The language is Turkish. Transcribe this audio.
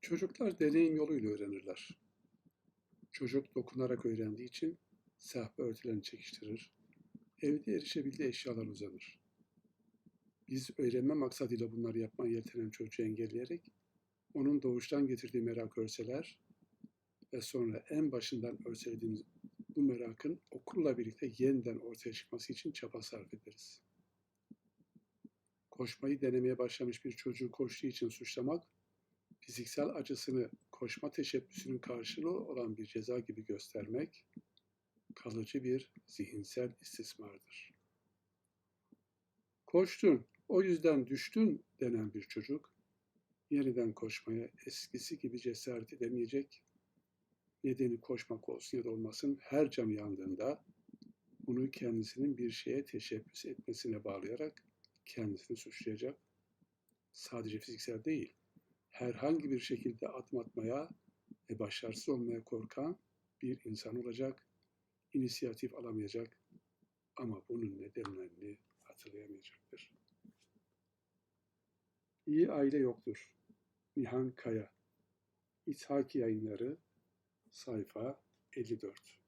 Çocuklar deneyim yoluyla öğrenirler. Çocuk dokunarak öğrendiği için sehpa örtülerini çekiştirir, evde erişebildiği eşyalar uzanır. Biz öğrenme maksadıyla bunları yapmaya yeltenen çocuğu engelleyerek onun doğuştan getirdiği merakı örseler ve sonra en başından örselediğimiz bu merakın okulla birlikte yeniden ortaya çıkması için çaba sarf ederiz. Koşmayı denemeye başlamış bir çocuğu koştuğu için suçlamak, fiziksel acısını koşma teşebbüsünün karşılığı olan bir ceza gibi göstermek, kalıcı bir zihinsel istismardır. Koştun, o yüzden düştün denen bir çocuk, yeniden koşmaya eskisi gibi cesaret edemeyecek, nedeni koşmak olsun ya da olmasın her canı yandığında bunu kendisinin bir şeye teşebbüs etmesine bağlayarak kendisini suçlayacak. Sadece fiziksel değil, herhangi bir şekilde adım atmaya ve başarısız olmaya korkan bir insan olacak, inisiyatif alamayacak ama bunun nedenlerini hatırlayamayacaktır. İyi aile yoktur. Nihan Kaya İthaki Yayınları sayfa 54